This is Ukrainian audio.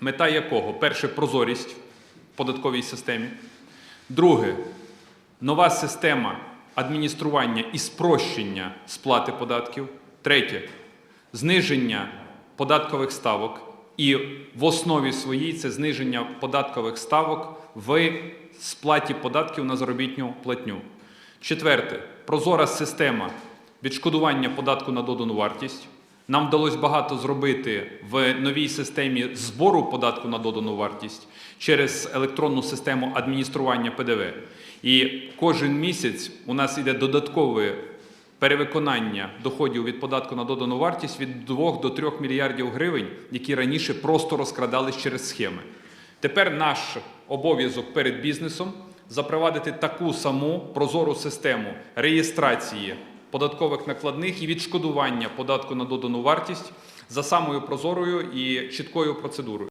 мета якого? Перше прозорість в податковій системі. Друге нова система адміністрування і спрощення сплати податків. Третє зниження податкових ставок. І в основі своїй це зниження податкових ставок в сплаті податків на заробітну платню. Четверте прозора система відшкодування податку на додану вартість. Нам вдалося багато зробити в новій системі збору податку на додану вартість через електронну систему адміністрування ПДВ. І кожен місяць у нас йде додаткове перевиконання доходів від податку на додану вартість від 2 до 3 мільярдів гривень, які раніше просто розкрадались через схеми. Тепер наш обов'язок перед бізнесом запровадити таку саму прозору систему реєстрації податкових накладних і відшкодування податку на додану вартість за самою прозорою і чіткою процедурою.